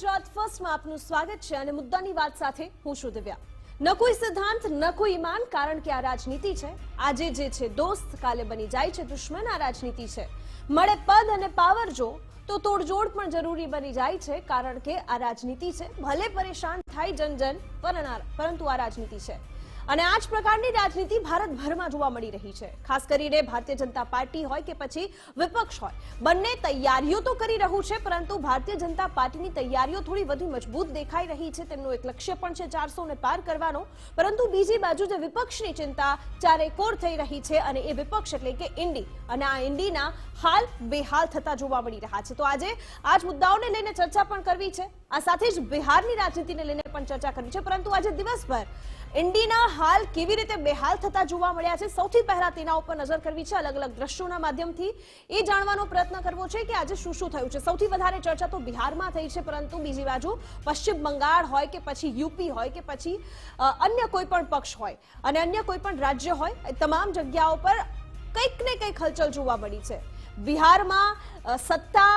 ગુજરાત ફર્સ્ટમાં આપનું સ્વાગત છે અને મુદ્દાની વાત સાથે હું છું દિવ્યા. ન કોઈ સિદ્ધાંત, ન કોઈ ઈમાન, કારણ કે આ રાજનીતિ છે. આજે જે છે, દોસ્ત કાલે બની જાય છે, દુશ્મન આ રાજનીતિ છે. મળે પદ અને પાવર જો, તો તોડજોડ પણ જરૂરી બની જાય છે, કારણ કે આ રાજનીતિ છે. ભલે પરેશાન થાય જન જન પરંતુ આ રાજનીતિ છે. અને આ જ પ્રકારની રાજનીતિ ભારતભરમાં જોવા મળી રહી છે. ખાસ કરીને ભારતીય જનતા પાર્ટી હોય કે પછી વિપક્ષ હોય, બંને તૈયારીઓ તો કરી રહ્યું છે, પરંતુ ભારતીય જનતા પાર્ટીની તૈયારીઓ થોડી વધુ મજબૂત દેખાઈ રહી છે. તેમનું એક લક્ષ્ય પણ છે ચારસો ને પાર કરવાનો. પરંતુ બીજી બાજુ જે વિપક્ષની ચિંતા ચારેકોર થઈ રહી છે અને એ વિપક્ષ એટલે કે ઇન્ડી. અને આ ઇન્ડીના હાલ બેહાલ થતા જોવા મળી રહ્યા છે. તો આજે આ જ મુદ્દાઓને લઈને ચર્ચા પણ કરવી છે. આ સાથે જ બિહારની રાજનીતિને લઈને પણ ચર્ચા કરવી છે. પરંતુ આજે દિવસભર ઇન્ડીના હાલ કેવી રીતે બેહાલ થતા જોવા મળ્યા છે? સૌથી પહેલા તેના ઉપર નજર કરવી છે અલગ અલગ દ્રશ્યોના માધ્યમથી. એ જાણવાનો પ્રયત્ન કરવો છે કે આજે શું શું થયું છે? સૌથી વધારે ચર્ચા તો બિહારમાં થઈ છે, પરંતુ બીજી બાજુ પશ્ચિમ બંગાળ હોય કે પછી યુપી હોય કે પછી અન્ય કોઈ પણ પક્ષ હોય અને અન્ય કોઈ પણ રાજ્ય હોય તમામ જગ્યાઓ પર કંઈક ને કંઈક હલચલ જોવા મળી છે. બિહારમાં સત્તા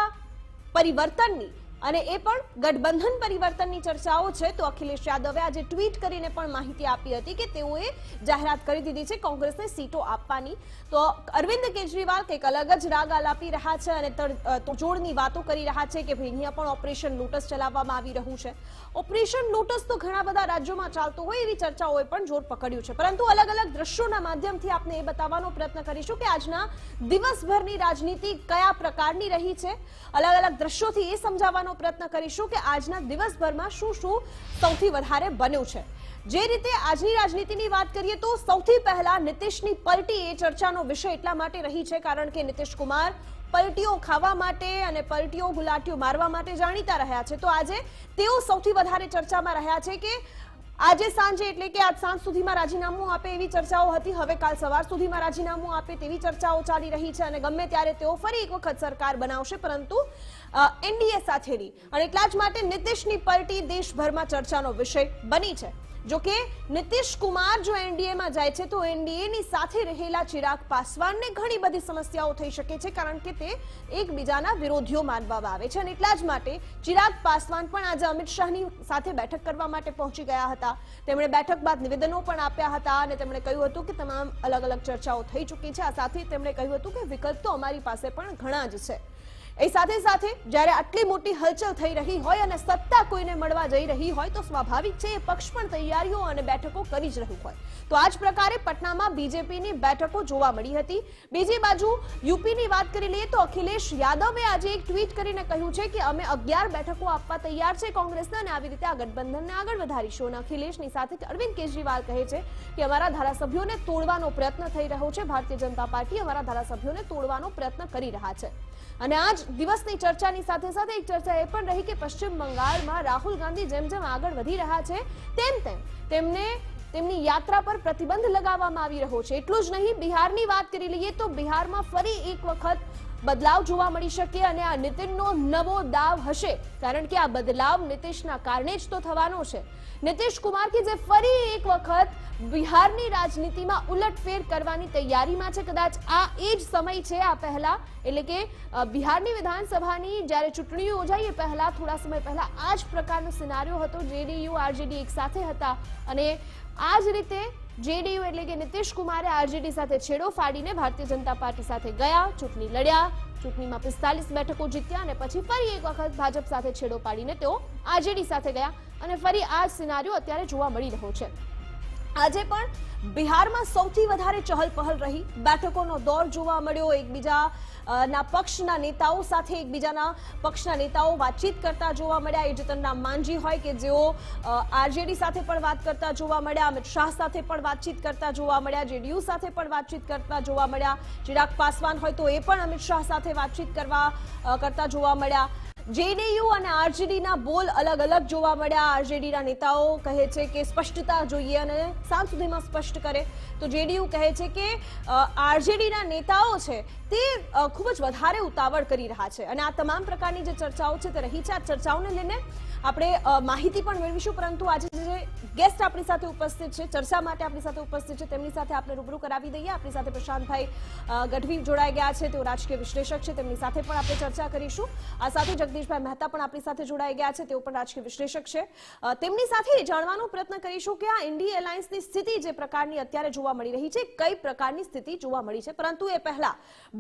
પરિવર્તનની અને એ પણ ગઠબંધન પરિવર્તનની ચર્ચાઓ છે. તો અખિલેશ યાદવે આજે ટ્વીટ કરીને પણ માહિતી આપી હતી કે તેઓએ જાહેરાત કરી દીધી છે કોંગ્રેસને સીટો આપવાની. તો અરવિંદ કેજરીવાલ કંઈક અલગ જ રાગ આલાપી રહ્યા છે અને અ, વાતો કરી રહ્યા છે કે ભાઈ અહીંયા પણ ઓપરેશન લોટસ ચલાવવામાં આવી રહ્યું છે. ઓપરેશન લોટસ તો ઘણા બધા રાજ્યોમાં ચાલતું હોય એવી ચર્ચાઓએ પણ જોર પકડ્યું છે. પરંતુ અલગ અલગ દ્રશ્યોના માધ્યમથી આપણે એ બતાવવાનો પ્રયત્ન કરીશું કે આજના દિવસભરની રાજનીતિ કયા પ્રકારની રહી છે. અલગ અલગ દ્રશ્યોથી એ સમજાવવાનો પ્રયત્ન કરીશું કે આજના દિવસભરમાં શું શું સૌથી વધારે બન્યું છે. જે રીતે આજની રાજનીતિની વાત કરીએ તો સૌથી પહેલા નીતિશની પલટી એ ચર્ચાનો વિષય એટલા માટે રહી છે કારણ કે નીતિશ કુમાર પલટીઓ ખાવા માટે અને પલટીઓ ગુલાટીઓ મારવા માટે જાણીતા રહ્યા છે. તો આજે તેઓ સૌથી વધારે ચર્ચામાં રહ્યા છે કે આજે સાંજે એટલે કે આજ સાંજ સુધીમાં રાજીનામું આપે એવી ચર્ચાઓ હતી. હવે કાલ સવાર સુધીમાં રાજીનામું આપે તેવી ચર્ચાઓ ચાલી રહી છે અને ગમે ત્યારે તેઓ ફરી એક વખત સરકાર બનાવશે. પરંતુ એનડીએ સાથેની. અને એટલા જ માટે નીતિશની પલટી દેશભરમાં ચર્ચાનો વિષય બની છે. જો કે નીતિશ કુમાર જો એનડીએમાં જાય છે તો એનડીએની સાથે રહેલા ચિરાગ પાસવાનને ઘણી બધી સમસ્યાઓ થઈ શકે છે કારણ કે તે એકબીજાના વિરોધીઓ માનવામાં આવે છે. અને એટલા જ માટે ચિરાગ પાસવાન પણ આજે અમિત શાહની સાથે બેઠક કરવા માટે પહોંચી ગયા હતા. તેમણે બેઠક બાદ નિવેદનો પણ આપ્યા હતા અને તેમણે કહ્યું હતું કે તમામ અલગ અલગ ચર્ચાઓ થઈ ચૂકી છે. આ સાથે તેમણે કહ્યું હતું કે વિકલ્પ તો અમારી પાસે પણ ઘણા જ છે. એ સાથે સાથે જ્યારે આટલી મોટી હલચલ થઈ રહી હોય અને સત્તા કોઈને મળવા જઈ રહી હોય તો સ્વાભાવિક છે એ પક્ષ પણ તૈયારીઓ અને બેઠકો કરી જ રહ્યું હોય. તો આ જ પ્રકારે પટનામાં બીજેપીની બેઠકો જોવા મળી હતી. બીજી બાજુ યુપીની વાત કરી લઈએ તો અખિલેશ યાદવે આજે એક ટ્વીટ કરીને કહ્યું છે કે અમે અગિયાર બેઠકો આપવા તૈયાર છે કોંગ્રેસને અને આવી રીતે આ ગઠબંધનને આગળ વધારીશું. અને અખિલેશની સાથે અરવિંદ કેજરીવાલ કહે છે કે અમારા ધારાસભ્યોને તોડવાનો પ્રયત્ન થઈ રહ્યો છે. ભારતીય જનતા પાર્ટી અમારા ધારાસભ્યોને તોડવાનો પ્રયત્ન કરી રહ્યા છે. અને આજ દિવસની ચર્ચાની સાથે સાથે એક ચર્ચા એ પણ રહી કે પશ્ચિમ બંગાળમાં રાહુલ ગાંધી જેમ જેમ આગળ વધી રહ્યા છે, તેમ તેમ તેમને તેમની યાત્રા પર પ્રતિબંધ લગાવવામાં આવી રહ્યો છે. એટલું જ નહીં, બિહારની વાત કરી લઈએ તો બિહારમાં ફરી એક વખત બદલાવ જોવા મળી શકે અને આ નીતિનનો નવો દાવ હશે. કારણ કે આ બદલાવ નીતિશના કારણે જ તો થવાનો છે. નીતિશ કુમાર કે જે ફરી એક વખત બિહારની રાજનીતિમાં ઉલટફેર કરવાની તૈયારીમાં છે, કદાચ આ એ જ સમય છે, આ પહેલા. એટલે કે બિહારની વિધાનસભાની જ્યારે ચૂંટણીઓ યોજાઈ, એ પહેલા, થોડા સમય પહેલા આ જ પ્રકારનો સિનારીઓ હતો. જેડીયુ, આરજેડી એક સાથે હતા. અને આ જ રીતે જેડીયુ એટલે કે નીતિશ કુમારે આરજેડી સાથે છેડો ફાડીને ભારતીય જનતા પાર્ટી સાથે ગયા, ચૂંટણી લડ્યા. ચૂંટણીમાં પિસ્તાલીસ બેઠકો જીત્યા અને પછી ફરી એક વખત ભાજપ સાથે છેડો પાડીને તેઓ આરજેડી સાથે ગયા અને ફરી આ સિનારીઓ અત્યારે જોવા મળી રહ્યો છે. આજે પણ બિહારમાં સૌથી વધારે ચહલપહલ રહી. બેઠકોનો દોર જોવા મળ્યો. એકબીજા ના પક્ષના નેતાઓ સાથે એકબીજાના પક્ષના નેતાઓ વાતચીત કરતા જોવા મળ્યા. એ જીતનરામ માંજી હોય કે જેઓ આરજેડી સાથે પણ વાત કરતા જોવા મળ્યા, અમિત શાહ સાથે પણ વાતચીત કરતા જોવા મળ્યા, જેડીયુ સાથે પણ વાતચીત કરતા જોવા મળ્યા. ચિરાગ પાસવાન હોય તો એ પણ અમિત શાહ સાથે વાતચીત કરવા કરતા જોવા મળ્યા. જેડીયુ અને આરજેડીના બોલ અલગ અલગ જોવા મળ્યા. આરજેડીના નેતાઓ કહે છે કે સ્પષ્ટતા જોઈએ અને સાંજ સુધીમાં સ્પષ્ટ કરે. તો જેડીયુ કહે છે કે આરજેડીના નેતાઓ છે તે ખૂબ જ વધારે ઉતાવળ કરી રહ્યા છે. અને આ તમામ પ્રકારની જે ચર્ચાઓ છે તે રહી છે. આ ચર્ચાઓને લઈને આપણે માહિતી પણ મેળવીશું, પરંતુ આજે જે ગેસ્ટ આપણી સાથે ઉપસ્થિત છે, ચર્ચા માટે આપણી સાથે ઉપસ્થિત છે, તેમની સાથે આપણે રૂબરૂ કરાવી દઈએ. આપણી સાથે પ્રશાંતભાઈ ગઢવી જોડાઈ ગયા છે, તેઓ રાજકીય વિશ્લેષક છે, તેમની સાથે પણ આપણે ચર્ચા કરીશું. આ સાથે જગદીશભાઈ મહેતા પણ આપણી સાથે જોડાઈ ગયા છે, તેઓ પણ રાજકીય વિશ્લેષક છે. તેમની સાથે જાણવાનો પ્રયત્ન કરીશું કે આ ઇન્ડી એલાયન્સની સ્થિતિ જે પ્રકારની અત્યારે જોવા મળી રહી છે, કઈ પ્રકારની સ્થિતિ જોવા મળી છે. પરંતુ એ પહેલા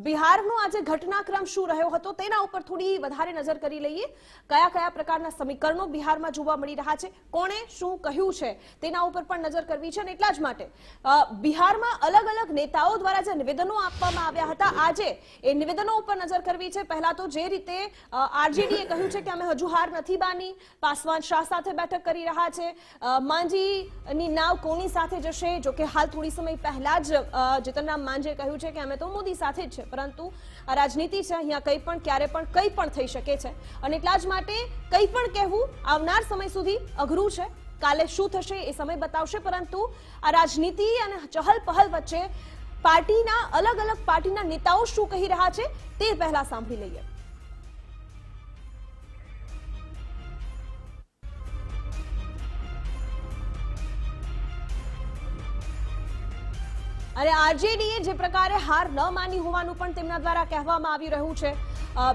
બિહારનો આજે ઘટનાક્રમ શું રહ્યો હતો, તેના ઉપર થોડી વધારે નજર કરી લઈએ. કયા કયા પ્રકારના સમીકરણો બિહારમાં જોવા મળી રહ્યા છે. કોણે શું કહ્યું છે તેના ઉપર પણ નજર કરવી છે અને એટલા જ માટે બિહારમાં અલગ અલગ નેતાઓ દ્વારા જે નિવેદનો આપવામાં આવ્યા હતા, આજે એ નિવેદનો ઉપર નજર કરવી છે. પહેલા તો જે રીતે આરજેડીએ કહ્યું છે કે અમે હજુ હાર નથી બાની પાસવાન શાહ સાથે બેઠક કરી રહ્યા છે માંજીની નાવ કોની સાથે જશે? જો કે હાલ થોડી સમય પહેલા જ જીતનરામ માંઝે કહ્યું છે કે અમે તો મોદી સાથે જ છે, પરંતુ આ રાજનીતિ છે, અહીંયા કંઈ પણ, ક્યારે પણ, કંઈ પણ થઈ શકે છે. અને એટલા જ માટે કંઈ પણ કહેવું આવનાર સમય સુધી અઘરું છે. કાલે શું થશે એ સમય બતાવશે, પરંતુ આ રાજનીતિ અને ચહલ પહલ વચ્ચે પાર્ટીના અલગ અલગ પાર્ટીના નેતાઓ શું કહી રહ્યા છે, તે પહેલા સાંભળી લઈએ. અને આરજેડીએ જે પ્રકારે હાર ન માની હોવાનું પણ તેમના દ્વારા કહેવામાં આવી રહ્યું છે.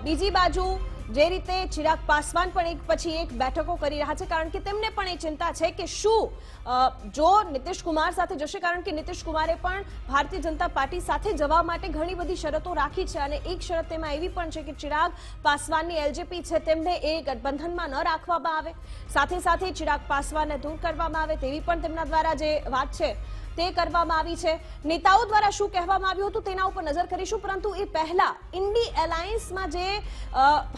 બીજી બાજુ જે રીતે ચિરાગ પાસવાન પણ એક પછી એક બેઠકો કરી રહ્યા છે, કારણ કે તેમને પણ એ ચિંતા છે કે શું જો નીતિશ કુમાર સાથે જશે, કારણ કે નીતિશ કુમારે પણ ભારતીય જનતા પાર્ટી સાથે જવા માટે ઘણી બધી શરતો રાખી છે અને એક શરત તેમાં એવી પણ છે કે ચિરાગ પાસવાનની એલજેપી છે તેમને એ ગઠબંધનમાં ન રાખવામાં આવે. સાથે સાથે ચિરાગ પાસવાનને દૂર કરવામાં આવે તેવી પણ તેમના દ્વારા જે વાત છે. તે કરવામાં આવી છે. નેતાઓ દ્વારા શું કહેવામાં આવ્યું હતું તેના ઉપર નજર કરીશું, પરંતુ એ પહેલા ઇન્ડી એલાયન્સમાં જે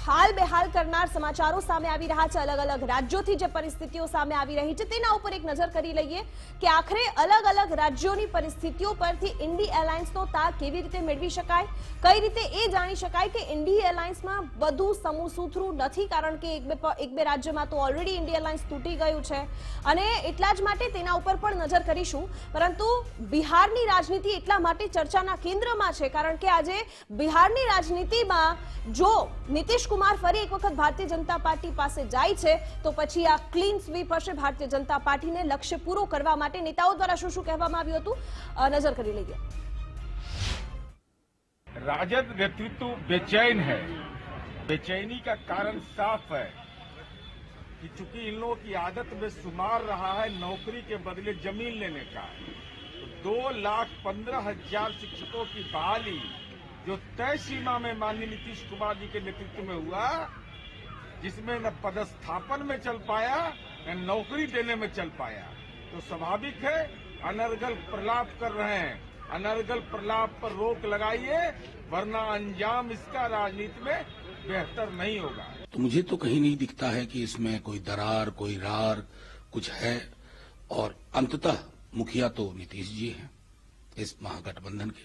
હાલ બેહાલ કરનાર સમાચારો સામે આવી રહ્યા છે અલગ અલગ રાજ્યોથી જે પરિસ્થિતિઓ સામે આવી રહી છે, તેના ઉપર એક નજર કરી લઈએ કે આખરે અલગ અલગ રાજ્યોની પરિસ્થિતિઓ પરથી ઇન્ડી એલાયન્સનો તાગ કેવી રીતે મેળવી શકાય? કઈ રીતે એ જાણી શકાય કે ઇન્ડી એલાયન્સમાં બધું સમૂહ સુથરું નથી? કારણ કે એક બે એક બે રાજ્યમાં તો ઓલરેડી ઇન્ડી એલાયન્સ તૂટી ગયું છે. અને એટલા જ માટે તેના ઉપર પણ નજર કરીશું. પરંતુ બિહારની રાજનીતિ એટલા માટે ચર્ચાના કેન્દ્રમાં છે કારણ કે આજે બિહારની રાજનીતિમાં જો નીતિશ કુમાર ફરી એક વખત ભારતીય જનતા પાર્ટી પાસે જાય છે તો પછી આ ક્લીન સ્વીપ હશે ભારતીય જનતા પાર્ટીને લક્ષ્ય પૂરો કરવા માટે નેતાઓ દ્વારા શું શું કહેવામાં આવ્યું હતું અ, નજર કરી લઈએ राजद नेतृत्व बेचैन है बेचैनी का कारण साफ है कि चूँकि इन लोगों की आदत में शुमार रहा है, नौकरी के बदले ज़मीन लेने का तो दो लाख पंद्रह हज़ार शिक्षकों की बहाली जो तय सीमा में माननीय नीतीश कुमार जी के नेतृत्व में हुआ, जिसमें न पदस्थापन में चल पाया, न नौकरी देने में चल पाया। तो स्वाभाविक है, अनर्गल प्रलाप कर रहे हैं। अनर्गल प्रलाप पर रोक लगाइए, वरना अंजाम इसका राजनीति में बेहतर नहीं होगा। तो मुझे तो कहीं नहीं दिखता है कि इसमें कोई दरार, कोई रार, कुछ है। और अंततः मुखिया तो नीतीश जी हैं, इस महागठबंधन के।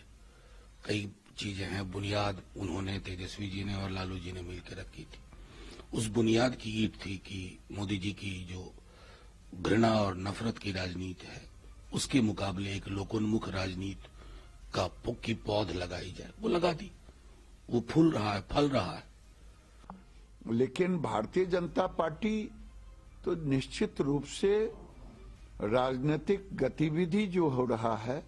कई चीज़ें हैं, बुनियाद उन्होंने, तेजस्वी जी ने और लालू जी ने मिलकर रखी थी। उस बुनियाद की ईट थी कि मोदी जी की जो घृणा और नफरत की राजनीति है, उसके मुकाबले एक लोकोन्मुख राजनीति का की पौध लगाई जाए। वो लगा दी। वो फूल रहा है, फल रहा है। लेकिन भारतीय जनता पार्टी तो निश्चित रूप से राजनीतिक गतिविधि जो हो रहा है,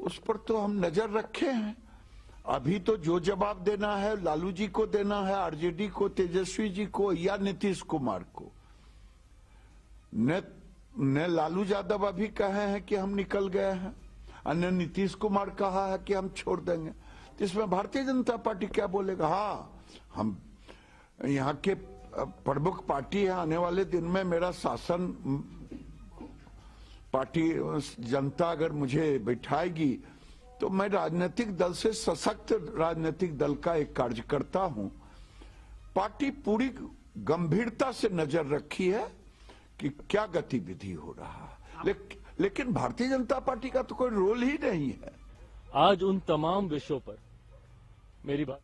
उस पर तो हम नज़र रखे हैं। अभी तो जो जवाब देना है, लालू जी को देना है, आरजेडी को, तेजस्वी जी को, या नीतीश कुमार को। न न लालू यादव अभी कहे हैं कि हम निकल गए हैं न नीतीश कुमार कहा है कि हम छोड़ देंगे। तो इसमें भारतीय जनता पार्टी क्या बोलेगा? हाँ हम यहाँ के प्रमुख पार्टी है आने वाले दिन में मेरा शासन पार्टी जनता अगर मुझे बैठाएगी तो मैं राजनीतिक दल से सशक्त राजनीतिक दल का एक कार्यकर्ता हूँ। पार्टी पूरी गंभीरता से नज़र रखी है कि क्या गतिविधि हो रहा है। लेक, लेकिन भारतीय जनता पार्टी का तो कोई रोल ही नहीं है। आज उन तमाम विषयों पर मेरी बात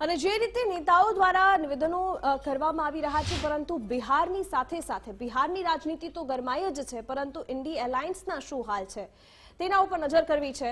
અને જે રીતે નેતાઓ દ્વારા નિવેદનો કરવામાં આવી રહ્યા છે, પરંતુ બિહારની સાથે સાથે, બિહારની રાજનીતિ તો ગરમાઈ જ છે, પરંતુ ઇન્ડી એલાયન્સના શું હાલ છે? તેના ઉપર નજર કરવી છે.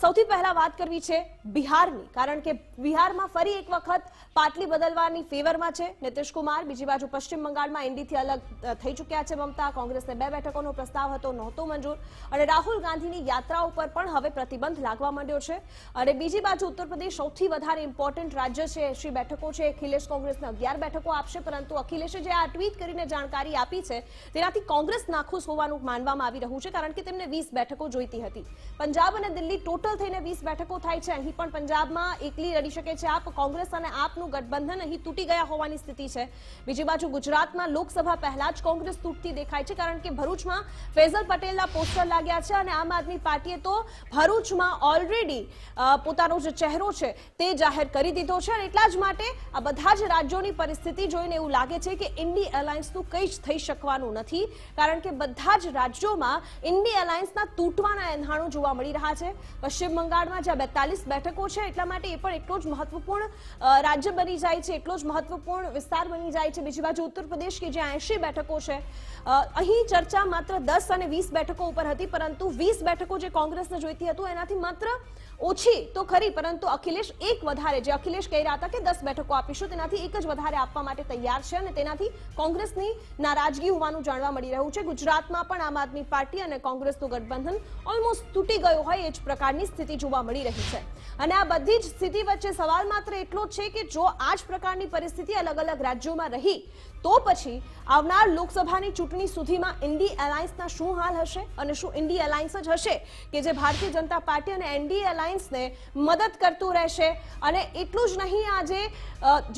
સૌથી પહેલા વાત કરવી છે બિહારની, કારણ કે બિહારમાં ફરી એક વખત પાટલી બદલવાની ફેવરમાં છે. નીતિશ કુમાર બીજી બાજુ પશ્ચિમ બંગાળમાં એનડીથી અલગ થઈ ચૂક્યા છે મમતા. કોંગ્રેસને બે બેઠકોનો પ્રસ્તાવ હતો, નહોતો મંજૂર. અને રાહુલ ગાંધીની યાત્રા ઉપર પણ હવે પ્રતિબંધ લાગવા માંડ્યો છે. અને બીજી બાજુ ઉત્તર પ્રદેશ સૌથી વધારે ઇમ્પોર્ટન્ટ રાજ્ય છે એસી બેઠકો છે. અખિલેશ કોંગ્રેસને અગિયાર બેઠકો આપશે, પરંતુ અખિલેશે જે આ ટ્વીટ કરીને જાણકારી આપી છે, તેનાથી કોંગ્રેસ નાખુશ હોવાનું માનવામાં આવી રહ્યું છે, કારણ કે તેમને વીસ બેઠકો જોઈતી હતી. પંજાબ અને દિલ્હી ટોટલ થઈને વીસ બેઠકો થાય છે. અહીં પણ પંજાબમાં એકલી લડી શકે છે આપ. કોંગ્રેસ અને આપનું ગઠબંધન અહીં તૂટી ગયા હોવાની સ્થિતિ છે. બીજી બાજુ ગુજરાતમાં લોકસભા પહેલા જ કોંગ્રેસ તૂટતી દેખાય છે કારણ કે ભરૂચમાં ફેઝલ પટેલના પોસ્ટર લાગ્યા છે અને આમ આદમી પાર્ટીએ તો ભરૂચમાં ઓલરેડી પોતાનો જે ચહેરો છે તે જાહેર કરી દીધો છે. અને એટલા જ માટે આ બધા જ રાજ્યોની પરિસ્થિતિ જોઈને એવું લાગે છે કે ઇન્ડી એલાયન્સનું કંઈ જ થઈ શકવાનું નથી. કારણ કે બધા જ રાજ્યોમાં ઇન્ડી એલાયન્સના તૂટવાના એંધાણો જોવા મળી રહ્યા છે. પશ્ચિમ બંગાળમાં જ્યાં બેતાલીસ બેઠકો છે, એટલા માટે એ પણ એટલો જ મહત્વપૂર્ણ રાજ્ય બની જાય છે, એટલો જ મહત્વપૂર્ણ વિસ્તાર બની જાય છે. બીજી બાજુ ઉત્તર પ્રદેશ કે જ્યાં એંશી બેઠકો છે અહીં ચર્ચા માત્ર દસ અને વીસ બેઠકો ઉપર હતી, પરંતુ વીસ બેઠકો જે કોંગ્રેસને જોઈતી હતું, એનાથી માત્ર ઓછી તો ખરી, પરંતુ અખિલેશ એક વધારે જે અખિલેશ કહી રહ્યા હતા કે દસ બેઠકો આપીશું, તેનાથી એક જ વધારે આપવા માટે તૈયાર છે અને તેનાથી કોંગ્રેસની નારાજગી હોવાનું જાણવા મળી રહ્યું છે. ગુજરાતમાં પણ આમ આદમી પાર્ટી અને કોંગ્રેસનું ગઠબંધન ઓલમોસ્ટ તૂટી ગયો હોય એ જ પ્રકારની સ્થિતિ જોવા મળી રહી છે. અને આ બધી જ સ્થિતિ વચ્ચે સવાલ માત્ર એટલો છે કે જો આ જ પ્રકારની પરિસ્થિતિ અલગ અલગ રાજ્યોમાં રહી, તો પછી આવનાર લોકસભાની ચૂંટણી સુધીમાં ઇન્ડી એલાયન્સના શું હાલ હશે? અને શું ઇન્ડી એલાયન્સ જ હશે કે જે ભારતીય જનતા પાર્ટી અને એનડી એલાયન્સને મદદ કરતું રહેશે? અને એટલું જ નહીં, આજે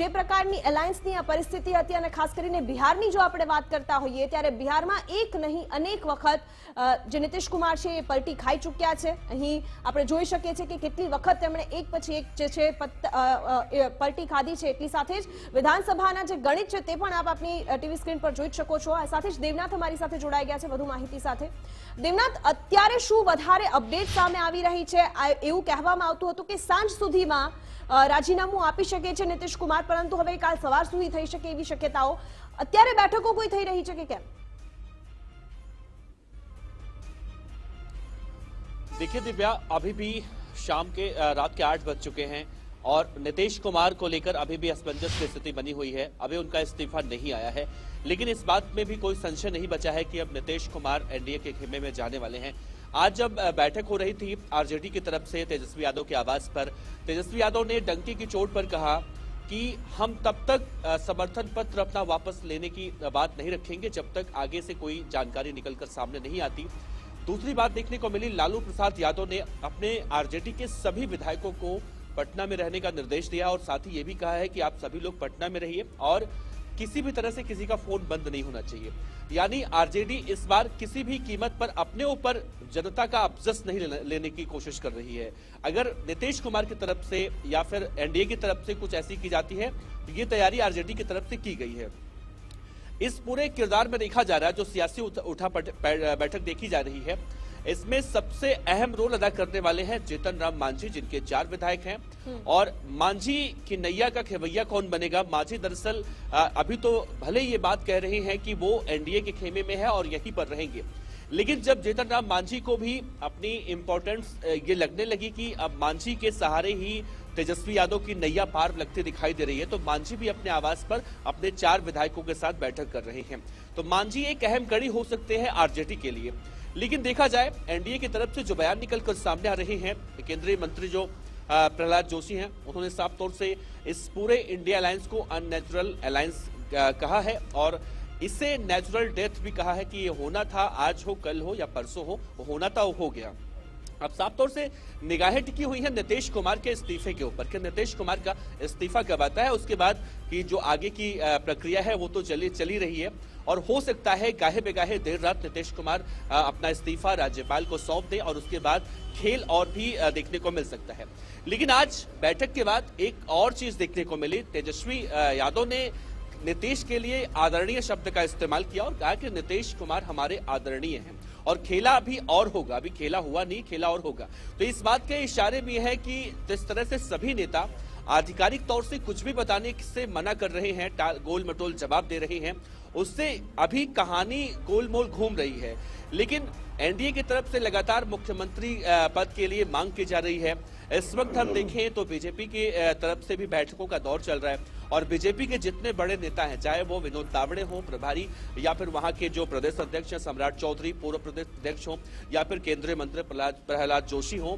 જે પ્રકારની એલાયન્સની આ પરિસ્થિતિ હતી અને ખાસ કરીને બિહારની જો આપણે વાત કરતા હોઈએ, ત્યારે બિહારમાં એક નહીં, અનેક વખત જે નીતિશ કુમાર છે એ ખાઈ ચૂક્યા છે. અહીં આપણે જોઈ શકીએ છીએ કે કેટલી વખત તેમણે એક પછી એક જે છે પલટી ખાધી છે. એટલી સાથે જ વિધાનસભાના જે ગણિત છે તે પણ આપ આપની ટીવી સ્ક્રીન પર જોઈ શકો છો. આ સાથે જ દેવનાથ અમારી સાથે જોડાઈ ગયા છે વધુ માહિતી સાથે. દેવનાથ, અત્યારે શું વધારે અપડેટ સામે આવી રહી છે? એવું કહેવામાં આવતું હતું કે સાંજ સુધીમાં રાજીનામું આપી શકે છે નીતિશ કુમાર પરંતુ હવે કાલ સવાર સુધી થઈ શકે એવી શક્યતાઓ. અત્યારે બેઠકો કોઈ થઈ રહી છે કે કેમ? देखिए दिव्या, अभी भी शाम के रात के आठ बज चुके हैं और नीतीश कुमार को लेकर अभी भी असमंजस की स्थिति बनी हुई है। अभी उनका इस्तीफा नहीं आया है। लेकिन इस बात में भी कोई संशय नहीं बचा है कि अब नीतीश कुमार एनडीए के खेमे में जाने वाले हैं। आज जब बैठक हो रही थी आरजेडी की तरफ़ से तेजस्वी यादव के आवास पर, तेजस्वी यादव ने डंकी की चोट पर कहा कि हम तब तक समर्थन पत्र अपना वापस लेने की बात नहीं रखेंगे जब तक आगे से कोई जानकारी निकलकर सामने नहीं आती। दूसरी बात देखने को मिली, लालू प्रसाद यादव ने अपने आरजेडी के सभी विधायकों को पटना में रहने का निर्देश दिया और साथ ही ये भी कहा है कि आप सभी लोग पटना में रहिए और किसी भी तरह से किसी का फ़ोन बंद नहीं होना चाहिए। यानी आरजेडी इस बार किसी भी कीमत पर अपने ऊपर जनता का अफजस नहीं लेने- की कोशिश कर रही है। अगर नीतीश कुमार की तरफ़ से या फिर एनडीए की तरफ़ से कुछ ऐसी की जाती है तो ये तैयारी आरजेडी की तरफ़ से की गई है। इस पूरे किरदार में देखा जा रहा है जो सियासी उठा पट- बैठक देखी जा रही है इसमें सबसे अहम रोल अदा करने वाले हैं जेतन राम मांझी जिनके चार विधायक हैं। और मांझी की नैया का खेवैया कौन बनेगा? मांझी दरअसल अभी तो भले ये बात कह रहे हैं कि वो एनडीए के खेमे में है और यहीं पर रहेंगे। लेकिन जब जेतन राम मांझी को भी अपनी इम्पोर्टेंस ये लगने लगी कि अब मांझी के सहारे ही तेजस्वी यादव की नैया पार लगती दिखाई दे रही है तो मांझी भी अपने आवास पर अपने चार विधायकों के साथ बैठक कर रहे हैं। तो मांझी एक अहम कड़ी हो सकते हैं आरजेडी के लिए। लेकिन देखा जाए, एनडीए की तरफ़ से जो बयान निकल कर सामने आ रहे हैं, केंद्रीय मंत्री जो प्रहलाद जोशी हैं, उन्होंने साफ़ तौर से इस पूरे इंडिया अलायंस को अननेचुरल अलायंस कहा है और इसे नेचुरल डेथ भी कहा है कि ये होना था, आज हो, कल हो या परसों हो होना था हो गया। अब साफ़ तौर से निगाहें टिकी हुई है नीतीश कुमार के इस्तीफे के ऊपर, कि नीतीश कुमार का इस्तीफा कब आता है, उसके बाद की जो आगे की प्रक्रिया है, वो तो चली चली रही है। और हो सकता है गाहे बेगाहे देर रात नीतीश कुमार अपना इस्तीफा राज्यपाल को सौंप दें और उसके बाद खेल और भी देखने को मिल सकता है। लेकिन आज बैठक के बाद एक और चीज़ देखने को मिली, तेजस्वी यादव ने नीतीश के लिए आदरणीय शब्द का इस्तेमाल किया और कहा कि नीतीश कुमार हमारे आदरणीय हैं। और खेला भी और होगा, अभी खेला हुआ नहीं, खेला और होगा। तो इस बात के इशारे भी है कि जिस तरह से सभी नेता आधिकारिक तौर से कुछ भी बताने से मना कर रहे हैं गोल मटोल जवाब दे रहे हैं, उससे अभी कहानी गोलमोल घूम रही है। लेकिन एनडीए की तरफ़ से लगातार मुख्यमंत्री पद के लिए मांग की जा रही है। इस वक्त हम देखें तो बीजेपी के तरफ़ से भी बैठकों का दौर चल रहा है और बीजेपी के जितने बड़े नेता हैं, चाहे वो विनोद तावड़े हों, प्रभारी, या फिर वहाँ के जो प्रदेश अध्यक्ष हैं, सम्राट चौधरी, पूर्व प्रदेश अध्यक्ष हों, या फिर केंद्रीय मंत्री प्रहलाद जोशी हों,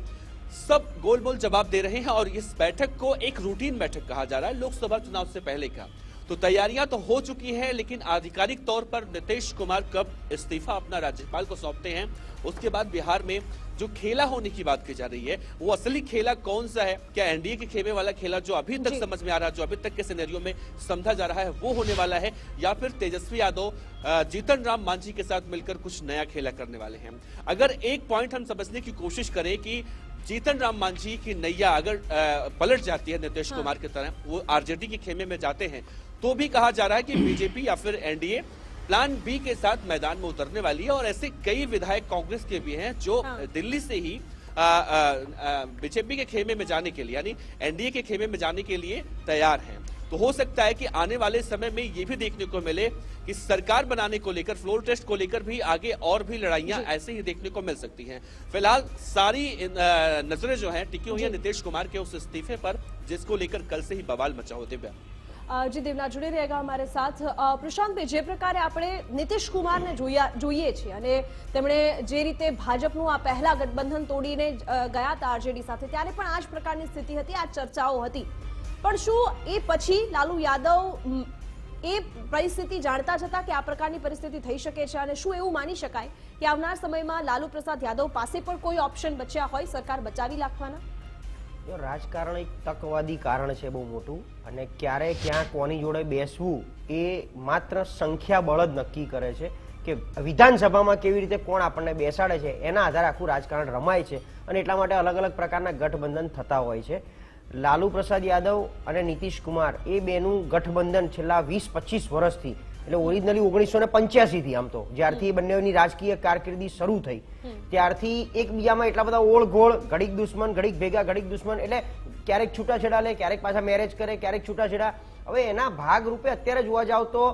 सब गोल बोल जवाब दे रहे हैं और इस बैठक को एक रूटीन बैठक कहा जा रहा है। लोकसभा चुनाव से पहले का तो तैयारियाँ तो हो चुकी है लेकिन आधिकारिक तौर पर नीतीश कुमार कब इस्तीफा अपना राज्यपाल को सौंपते हैं उसके बाद बिहार में जो खेला होने की बात की जा रही है वो असली खेला कौन सा है? क्या एनडीए के खेमे वाला खेला जो अभी तक समझ में आ रहा है जो अभी तक के सिनेरियो में समझा जा रहा है वो होने वाला है या फिर तेजस्वी यादव जीतन राम मांझी के साथ मिलकर कुछ नया खेला करने वाले हैं? अगर एक पॉइंट हम समझने की कोशिश करें कि जीतन राम मांझी की नैया अगर पलट जाती है नीतीश हाँ। कुमार की तरह वो आरजेडी के खेमे में जाते हैं तो भी कहा जा रहा है कि बीजेपी या फिर एनडीए प्लान बी के साथ मैदान में उतरने वाली है और ऐसे कई विधायक कांग्रेस के भी हैं जो हाँ। दिल्ली से ही बीजेपी के खेमे में जाने के लिए यानी एनडीए के खेमे में जाने के लिए तैयार हैं। तो हो सकता है कि आने वाले समय में ये भी देखने को मिले कि सरकार बनाने को लेकर फ्लोर टेस्ट को लेकर भी आगे और भी लड़ाइयाँ ऐसे ही देखने को मिल सकती हैं। फ़िलहाल सारी नज़रें जो हैं टिकी हुई है नीतीश कुमार के उस इस्तीफे पर जिसको लेकर कल से ही बवाल मचा हो दिव्या। જી દેવના જોડે રહેગા, અમારે સાથ પ્રશાંતભાઈ જે પ્રકારે આપણે નીતિશ કુમારને જોઈએ છીએ અને તેમણે જે રીતે ભાજપનું આ પહેલા ગઠબંધન તોડીને ગયા હતા આરજેડી સાથે, ત્યારે પણ આ જ પ્રકારની સ્થિતિ હતી, આ ચર્ચાઓ હતી. પણ શું એ પછી લાલુ યાદવ એ પરિસ્થિતિ જાણતા છતાં કે આ પ્રકારની પરિસ્થિતિ થઈ શકે છે અને શું એવું માની શકાય કે આવનાર સમયમાં લાલુ પ્રસાદ યાદવ પાસે પણ કોઈ ઓપ્શન બચ્યા હોય, સરકાર બચાવી રાખવાના રાજકારણ એક તકવાદી કારણ છે બહુ મોટું અને ક્યારે ક્યાં કોની જોડે બેસવું એ માત્ર સંખ્યા બળ જ નક્કી કરે છે કે વિધાનસભામાં કેવી રીતે કોણ આપણને બેસાડે છે, એના આધારે આખું રાજકારણ રમાય છે અને એટલા માટે અલગ અલગ પ્રકારના ગઠબંધન થતા હોય છે. લાલુ પ્રસાદ યાદવ અને નીતિશ કુમાર એ બેનું ગઠબંધન છેલ્લા વીસ પચીસ વર્ષથી એટલે ઓરિજિનલી ઓગણીસો ને પંચ્યાસી થી આમ તો. જ્યારથી બંનેની રાજકીય કારકિર્દી શરૂ થઈ. ત્યારથી એકબીજામાં એટલા બધા ઓળઘોળ ઘડીક દુશ્મન ઘડીક ભેગા ઘડીક દુશ્મન. એટલે ક્યારેક છૂટાછેડા લે ક્યારેક પાછા મેરેજ કરે ક્યારેક છૂટાછેડા. હવે એના ભાગ રૂપે અત્યારે જોવા જાવ તો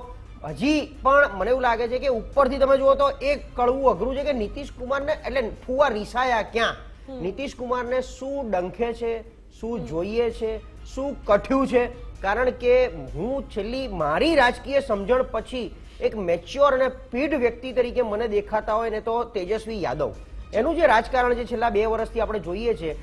હજી પણ મને એવું લાગે છે કે ઉપરથી તમે જુઓ તો એક કળવું અઘરું છે કે નીતિશ કુમારને એટલે ફુવા રીસાયા ક્યાં? નીતિશ કુમારને શું ડંખે છે શું જોઈએ છે શું કઠ્યું છે? કારણ કે હું છેલ્લી મારી રાજકીય સમજણ પછી એક મેચ્યોર અને પીઢ વ્યક્તિ તરીકે મને દેખાતા હોય ને તો તેજસ્વી યાદવ. એનું જે રાજકારણ જે છેલ્લા બે વર્ષથી આપણે જોઈએ છે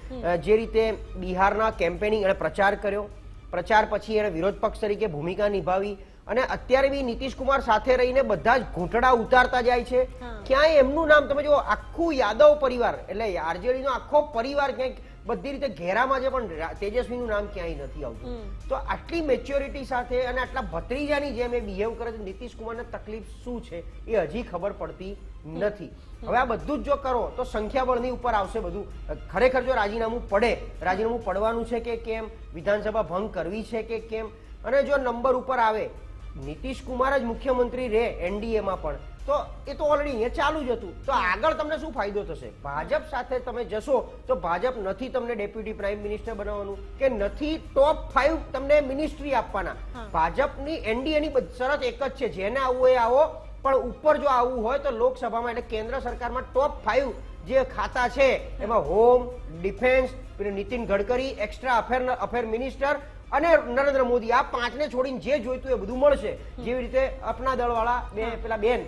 જે રીતે બિહારના કેમ્પેનિંગ અને પ્રચાર કર્યો. પ્રચાર પછી એને વિરોધ પક્ષ તરીકે ભૂમિકા નિભાવી અને અત્યારે બી નીતિશ કુમાર સાથે રહીને બધા જ ઘૂંટડા ઉતારતા જાય છે. ક્યાંય એમનું નામ તમે જો આખું યાદવ પરિવાર એટલે આરજેડીનો આખો પરિવાર ક્યાંક બધી રીતે ઘેરામાં છે પણ તેજસ્વીનું નામ ક્યાંય નથી આવતું. તો આટલી મેચ્યોરિટી સાથે અને આટલા ભત્રીજાની જેમ એ બિહેવ કરે છે નીતિશ કુમારને તકલીફ શું છે એ હજી ખબર પડતી નથી. હવે આ બધું જ જો કરો તો સંખ્યાબળની ઉપર આવશે બધું. ખરેખર જો રાજીનામું પડે રાજીનામું પડવાનું છે કે કેમ વિધાનસભા ભંગ કરવી છે કે કેમ અને જો નંબર ઉપર આવે નીતિશ કુમાર જ મુખ્યમંત્રી રહે એનડીએમાં પણ તો એ તો ઓલરેડી અહીંયા ચાલુ જ હતું. તો આગળ તમને શું ફાયદો થશે? ભાજપ સાથે તમે જશો તો ભાજપ નથી તમને ડેપ્યુટી પ્રાઇમ મિનિસ્ટર બનાવવાનું કે નથી ટોપ ફાઈવ તમને મિનિસ્ટ્રી આપવાના. ભાજપની એનડીએની શરત એક જ છે. જેને આવવું એ આવો. પણ ઉપર જો આવવું હોય તો લોકસભામાં એટલે કેન્દ્ર સરકારમાં ટોપ ફાઈવ જે ખાતા છે એમાં home defence Nitin Gadkari extra affair affair minister અને નરેન્દ્ર મોદી આ પાંચને છોડીને જે જોઈતું એ બધું મળશે. જેવી રીતે અપના દળવાળા બે પેલા બેન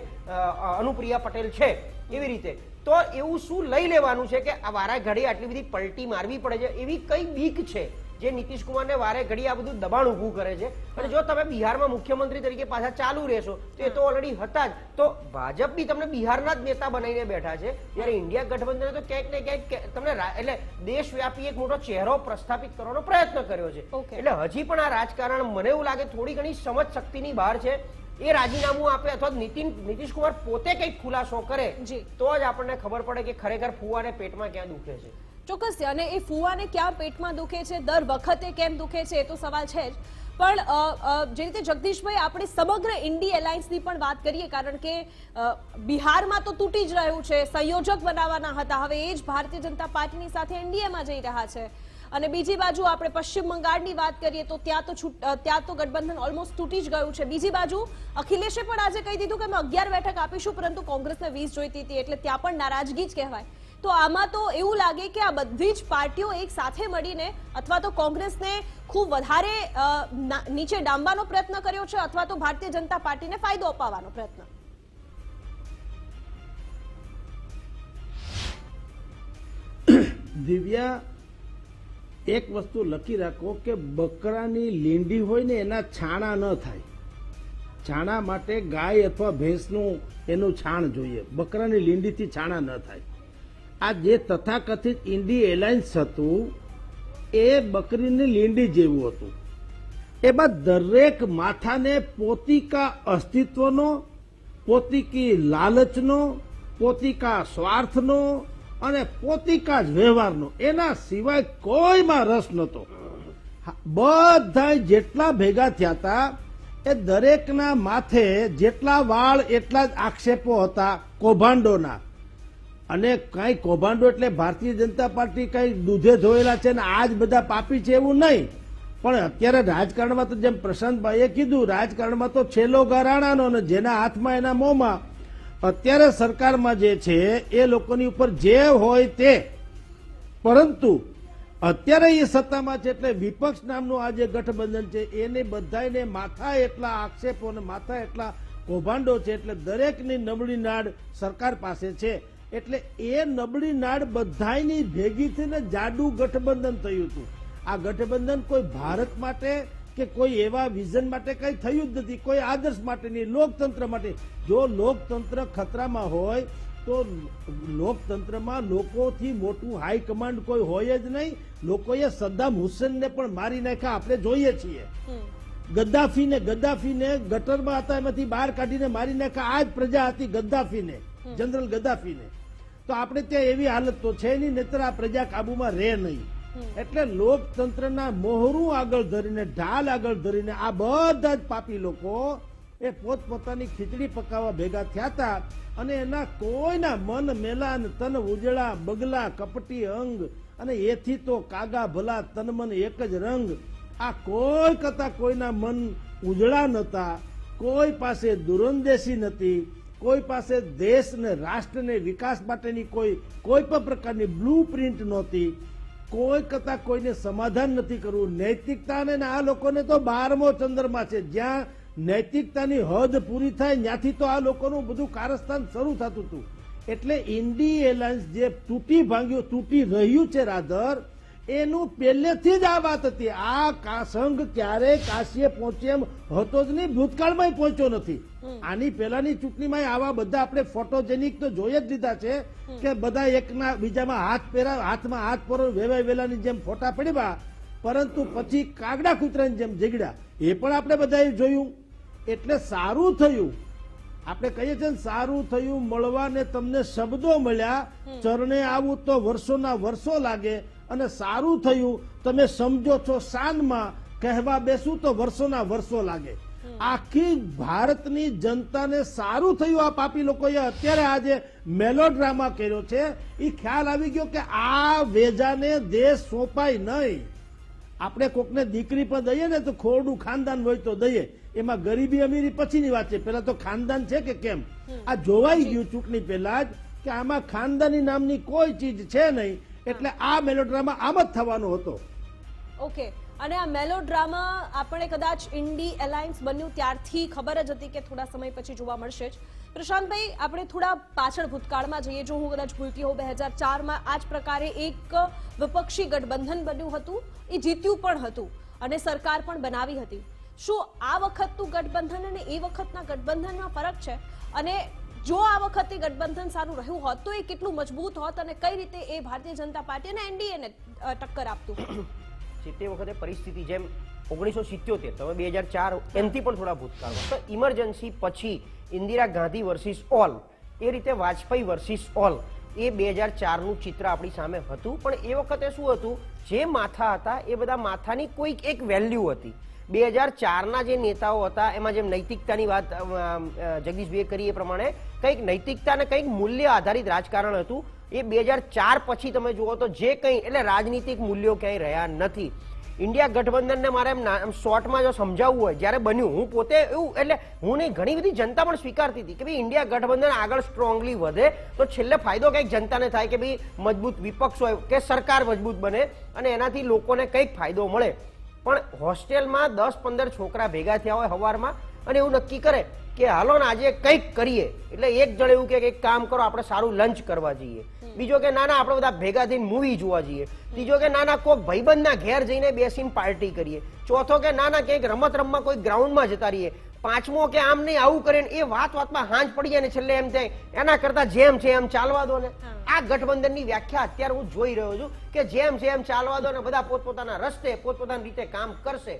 અનુપ્રિયા પટેલ છે એવી રીતે. તો એવું શું લઈ લેવાનું છે કે આ વારા ઘડી આટલી બધી પલટી મારવી પડે છે એવી કઈ બીક છે? જે નીતિશ કુમારને વારે ઘડી આ બધું દબાણ ઊભું કરે છે. અને જો તમે બિહારમાં મુખ્યમંત્રી તરીકે પાછા ચાલુ રહેશો તો એ તો ઓલરેડી હતા જ. તો ભાજપ બી તમને બિહારના જ નેતા બનાવીને બેઠા છે. જ્યારે ઇન્ડિયા ગઠબંધને તો ક્યાંક ને ક્યાંક તમને એટલે દેશવ્યાપી એક મોટો ચહેરો પ્રસ્થાપિત કરવાનો પ્રયત્ન કર્યો છે. એટલે હજી પણ આ રાજકારણ મને એવું લાગે થોડી ઘણી સમજ શક્તિની બહાર છે. એ રાજીનામું આપે અથવા નીતિન નીતિશ કુમાર પોતે કંઈક ખુલાસો કરે તો જ આપણને ખબર પડે કે ખરેખર ફુવાને પેટમાં ક્યાં દુખે છે. ચોક્કસ અને એ ફુવાને ક્યાં પેટમાં દુખે છે? દર વખતે કેમ દુખે છે? એ તો સવાલ છે જ. પણ જે રીતે જગદીશભાઈ, આપણે સમગ્ર ઇન્ડી એલાયન્સની પણ વાત કરીએ, કારણ કે બિહારમાં તો તૂટી જ રહ્યું છે. સંયોજક બનાવવાના હતા. હવે એ જ ભારતીય જનતા પાર્ટીની સાથે એનડીએમાં જઈ રહ્યા છે. અને બીજી બાજુ આપણે પશ્ચિમ બંગાળની વાત કરીએ, તો ત્યાં તો છૂટ- ત્યાં તો ગઠબંધન ઓલમોસ્ટ તૂટી જ ગયું છે. બીજી બાજુ, અખિલેશે પણ આજે કહી દીધું કે અમે અગિયાર બેઠક આપીશું, પરંતુ કોંગ્રેસને વીસ જોઈતી હતી, એટલે ત્યાં પણ નારાજગી જ કહેવાય. તો આમાં તો એવું લાગે કે આ બધી જ પાર્ટીઓ એક સાથે મળીને અથવા તો કોંગ્રેસને ખૂબ વધારે નીચે ડામવાનો પ્રયત્ન કર્યો છે અથવા તો ભારતીય જનતા પાર્ટીને ફાયદો અપાવવાનો પ્રયત્ન. દિવ્યા, એક વસ્તુ લખી રાખો કે બકરાની લીંડી હોય ને એના છાણા ન થાય. છાણા માટે ગાય અથવા ભેંસનું એનું છાણ જોઈએ. બકરાની લીંડીથી છાણા ન થાય. આ જે તથાકથિત ઇન્ડી એલાયન્સ હતું, એ બકરીની લીંડી જેવું હતું. એમાં દરેક માથાને પોતિકા અસ્તિત્વનો, પોતિકી લાલચનો, પોતિકા સ્વાર્થનો અને પોતિકા જ વ્યવહારનો. એના સિવાય કોઈમાં રસ નહોતો. બધા જેટલા ભેગા થયા હતા, એ દરેકના માથે જેટલા વાળ, એટલા જ આક્ષેપો હતા કૌભાંડોના. અને કઈ કૌભાંડો એટલે ભારતીય જનતા પાર્ટી કઈ દૂધે ધોયેલા છે ને આજ બધા પાપી છે એવું નહીં. પણ અત્યારે રાજકારણમાં તો જેમ પ્રશાંતભાઈએ કીધું, રાજકારણમાં તો છેલ્લો ગરાણાનો ને જેના હાથમાં, એના મોંમાં. અત્યારે સરકારમાં જે છે, એ લોકોની ઉપર જે હોય તે. પરંતુ અત્યારે એ સત્તામાં છે એટલે વિપક્ષ નામનું આ જે ગઠબંધન છે, એને બધાને માથા એટલા આક્ષેપો અને માથા એટલા કૌભાંડો છે એટલે દરેકની નબળી નાડ સરકાર પાસે છે. એટલે એ નબળી નાડ બધાયની ભેગી થઈને જાડું ગઠબંધન થયું હતું. આ ગઠબંધન કોઈ ભારત માટે કે કોઈ એવા વિઝન માટે કઈ થયું જ નથી કોઈ આદર્શ માટે નહીં લોકતંત્ર માટે. જો લોકતંત્ર ખતરામાં હોય તો લોકતંત્રમાં લોકોથી મોટું હાઈકમાન્ડ કોઈ હોય જ નહીં. લોકોએ સદ્દામ હુસેનને પણ મારી નાખ્યા આપણે જોઈએ છીએ. ગદ્દાફીને ગદ્દાફીને ગટરમાં હતા એમાંથી બહાર કાઢીને મારી નાખ્યા. આ જ પ્રજા હતી ગદ્દાફીને. જનરલ ગદ્દાફીને. તો આપણે ત્યાં એવી હાલત તો છે નહીં નહીતર આ પ્રજા કાબુમાં રહે નહીં. એટલે લોકતંત્રના મોહરું આગળ ધરીને ઢાલ આગળ ધરીને આ બધા જ પાપી લોકો એ પોતપોતાની ખીચડી પકાવવા ભેગા થયા હતા અને એના કોઈના મન મેલા અને તન ઉજળા બગલા કપટી અંગ અને એથી તો કાગા ભલા તન મન એક જ રંગ. આ કોઈ કરતા કોઈના મન ઉજળા નહોતા કોઈ પાસે દુરંદેશી નથી કોઈ પાસે દેશ ને રાષ્ટ્ર ને વિકાસ માટેની કોઈ કોઈ પણ પ્રકારની બ્લુ પ્રિન્ટ નહોતી. કોઈ કરતા કોઈને સમાધાન નથી કરવું. નૈતિકતા ને આ લોકોને તો બારમો ચંદ્રમા છે. જ્યાં નૈતિકતાની હદ પૂરી થાય, ત્યાંથી તો આ લોકોનું બધું કારસ્તાન શરૂ થતું હતું. એટલે ઇન્ડી એરલાઇન્સ જે તૂટી ભાંગ્યું, તૂટી રહ્યું છે, રાધર એનું પહેલેથી જ આ વાત હતી. આ સંઘ ક્યારે કાશીએ પહોંચે એમ હતો જ નહીં ભૂતકાળમાં પહોંચ્યો નથી. આની પહેલાની ચૂંટણીમાં આવા બધા આપણે ફોટોજેનિક તો જોઈ જ દીધા છે કે બધા એકના બીજામાં હાથ પહેરા હાથમાં હાથ પર વેવાય વેલાની જેમ ફોટા પડ્યા પરંતુ પછી કાગડા કૂતરાની જેમ જગડ્યા એ પણ આપણે બધાએ જોયું. એટલે સારું થયું. આપણે કહીએ છીએ ને સારું થયું મળવાને તમને શબ્દો મળ્યા. ચરણે આવું તો વર્ષોના વર્ષો લાગે. અને સારું થયું તમે સમજો છો શાનમાં કહેવા બેસું તો વર્ષોના વર્ષો લાગે. આખી ભારતની જનતાને સારું થયું આ પાપી લોકોએ અત્યારે આજે મેલોડ્રામા કર્યો છે. એ ખ્યાલ આવી ગયો કે આ વેજાને દેશ સોંપાય નહીં. આપણે કોકને દીકરી પણ દઈએ ને તો ખોરડું ખાનદાન હોય તો દઈએ. એમાં ગરીબી અમીરી પછીની વાત છે. પેલા તો ખાનદાન છે કે કેમ? આ જોવાઈ ગયું ચૂંટણી પહેલા જ કે આમાં ખાનદાની નામની કોઈ ચીજ છે નહીં. એટલે આ મેલોડ્રામા આમ જ થવાનો હતો. ઓકે અને આ મેલો ડ્રામા આપણે કદાચ ઇન્ડી એલાયન્સ બન્યું ત્યારથી ખબર જ હતી કે થોડા સમય પછી જોવા મળશે જ. પ્રશાંતભાઈ, આપણે થોડા પાછળ ભૂતકાળમાં જઈએ. જો હું કદાચ ભૂલતી હોઉં, બે હજાર ચારમાં આ જ પ્રકારે એક વિપક્ષી ગઠબંધન બન્યું હતું. એ જીત્યું પણ હતું અને સરકાર પણ બનાવી હતી. શું આ વખતનું ગઠબંધન અને એ વખતના ગઠબંધનમાં ફરક છે? અને જો આ વખતે ગઠબંધન સારું રહ્યું હોત, તો એ કેટલું મજબૂત હોત અને કઈ રીતે એ ભારતીય જનતા પાર્ટી અને એનડીએને ટક્કર આપતું? તે વખતે પરિસ્થિતિ જેમ ઓગણીસો સિત્યોતેર તમે બે હજાર ચાર એનથી પણ થોડા ભૂતકાળ તો ઇમરજન્સી પછી ઇન્દિરા ગાંધી વર્સિસ ઓલ, એ રીતે વાજપેયી વર્સિસ ઓલ, એ બે હજાર ચારનું ચિત્ર આપણી સામે હતું. પણ એ વખતે શું હતું? જે માથા હતા, એ બધા માથાની કોઈક એક વેલ્યુ હતી. બે હજાર ચારના જે નેતાઓ હતા, એમાં જેમ નૈતિકતાની વાત જગદીશભાઈએ કરી એ પ્રમાણે, કંઈક નૈતિકતા અને કંઈક મૂલ્ય આધારિત રાજકારણ હતું. એ બે હજાર ચાર પછી તમે જુઓ તો જે કંઈ, એટલે રાજનીતિક મૂલ્યો ક્યાંય રહ્યા નથી. ઇન્ડિયા ગઠબંધનને મારે એમ શોર્ટમાં જો સમજાવવું હોય, જ્યારે બન્યું, હું પોતે એવું, એટલે હું નહીં, ઘણી બધી જનતા પણ સ્વીકારતી હતી કે ભાઈ, ઇન્ડિયા ગઠબંધન આગળ સ્ટ્રોંગલી વધે, તો છેલ્લે ફાયદો કંઈક જનતાને થાય કે ભાઈ, મજબૂત વિપક્ષ હોય, કે સરકાર મજબૂત બને, અને એનાથી લોકોને કંઈક ફાયદો મળે. પણ હોસ્ટેલમાં દસ પંદર છોકરા ભેગા થયા હોય સવારમાં અને એવું નક્કી કરે કે હાલો ને આજે કંઈક કરીએ. એટલે એક જણ એવું કે એક કામ કરો આપણે સારું લંચ કરવા જઈએ. બીજો કે ના ના આપણે બધા ભેગા થઈને મૂવી જોવા જઈએ. ત્રીજો કે ના ના કોઈક ભાઈબંધના ઘેર જઈને બેસીને પાર્ટી કરીએ. ચોથો કે ના ના ક્યાંક રમત રમવા કોઈ ગ્રાઉન્ડમાં જતા રહીએ. પાંચમો કે આમ નહીં આવું કરે ને એ વાત વાતમાં હાંજ પડી જાય ને છેલ્લે એમ થાય એના કરતા જેમ છે એમ ચાલવા દો ને. આ ગઠબંધનની વ્યાખ્યા અત્યારે હું જોઈ રહ્યો છું કે જેમ છે એમ ચાલવા દો ને બધા પોતપોતાના રસ્તે પોતપોતાની રીતે કામ કરશે.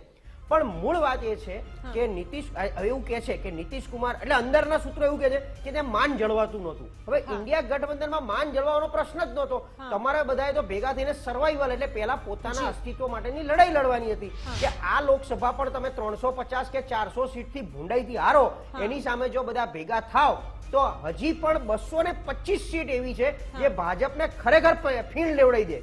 પણ મૂળ વાત એ છે કે નીતિશ એવું કે છે કે નીતિશ કુમાર એટલે અંદરના સૂત્રો એવું કે છે કે ત્યાં માન જળવાતું નહોતું. હવે ઇન્ડિયા ગઠબંધનમાં માન જળવાનો પ્રશ્ન જ નહોતો. તમારે બધાએ તો ભેગા થઈને સર્વાઈવલ એટલે પહેલા પોતાના અસ્તિત્વ માટેની લડાઈ લડવાની હતી. કે આ લોકસભા પણ તમે ત્રણસો પચાસ કે ચારસો સીટથી ભૂંડાઈથી હારો. એની સામે જો બધા ભેગા થાવ તો હજી પણ બસો ને પચીસ સીટ એવી છે જે ભાજપને ખરેખર ફીણ લેવડાવી દે.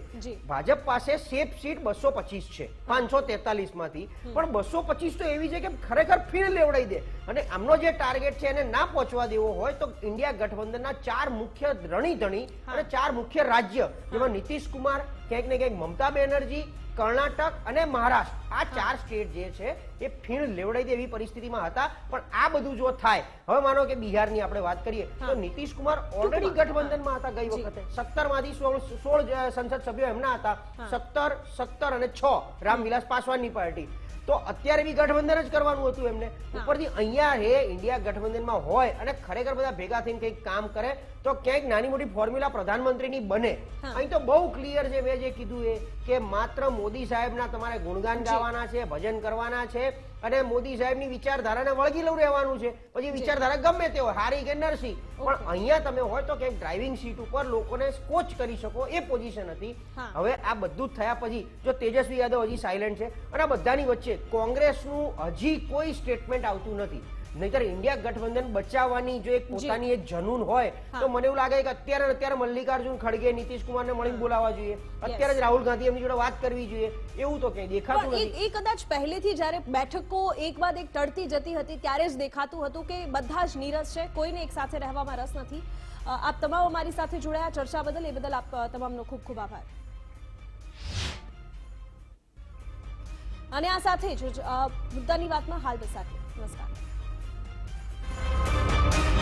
ભાજપ પાસે સેફ સીટ બસો પચીસ છે. પાંચસો તેતાલીસમાંથી પણ બસો પચીસ તો એવી છે કે ખરેખર ફીણ લેવડાવી દે. અને આમનો જે ટાર્ગેટ છે એને ના પહોંચવા દેવો હોય તો ઇન્ડિયા ગઠબંધનના ચાર મુખ્ય રણીધણી અને ચાર મુખ્ય રાજ્ય જેમાં નીતિશ કુમાર ક્યાંક ને ક્યાંક મમતા બેનર્જી કર્ણાટક અને મહારાષ્ટ્ર આ ચાર સ્ટેટ જે છે એ ફીણ લેવડાઈ દે એવી પરિસ્થિતિમાં હતા. પણ આ બધું જો થાય હવે માનો કે બિહારની આપણે વાત કરીએ તો નીતિશ કુમાર ઓલરેડી ગઠબંધનમાં હતા ગઈ વખતે. સત્તરમાંથી સોળ સોળ સંસદ સભ્યો એમના હતા. સત્તર સત્તર અને છ રામવિલાસ પાસવાનની પાર્ટી. તો અત્યારે બી ગઠબંધન જ કરવાનું હતું એમને. ઉપરથી અહીંયા હે ઇન્ડિયા ગઠબંધનમાં હોય અને ખરેખર બધા ભેગા થઈને કંઈક કામ કરે તો ક્યાંક નાની મોટી ફોર્મ્યુલા પ્રધાનમંત્રીની બને. અહીં તો બહુ ક્લિયર છે મેં જે કીધું એ કે માત્ર મોદી સાહેબના તમારે ગુણગાન ગાવાના છે ભજન કરવાના છે અને મોદી સાહેબની વિચારધારાને વળગી લઉં રહેવાનું છે. પછી વિચારધારા ગમે તે હોય હારી કે નરસી. પણ અહીંયા તમે હોય તો કે ડ્રાઇવિંગ સીટ ઉપર લોકોને કોચ કરી શકો એ પોઝિશન હતી. હવે આ બધું જ થયા પછી જો તેજસ્વી યાદવ હજી સાયલેન્ટ છે અને આ બધાની વચ્ચે કોંગ્રેસનું હજી કોઈ સ્ટેટમેન્ટ આવતું નથી. નહીતર ઇન્ડિયા ગઠબંધન બચાવવાની જો એક પોતાની એક જનૂન હોય તો મને એવું લાગે કે અત્યારે અત્યારે મલ્લિકાર્જુન ખડગે નીતિશ કુમારને મળીને બોલાવવા જોઈએ. અત્યારે જ રાહુલ ગાંધી એમની જોડે વાત કરવી જોઈએ. એવું તો ક્યાંય દેખાતું નથી. એ કદાચ પહેલેથી જ્યારે બેઠકો એક બાદ એક ટળતી જતી હતી ત્યારે જ દેખાતું હતું કે બધા જ નીરસ છે કોઈને એક સાથે રહેવામાં રસ નથી. આપ તમામ અમારી સાથે જોડાયા. ચર્ચા બદલ એ બદલ આપ તમામનો ખૂબ ખૂબ આભાર. અને આ સાથે જ મુદ્દાની વાતમાં હાલ બસ નમસ્કાર. なんだ?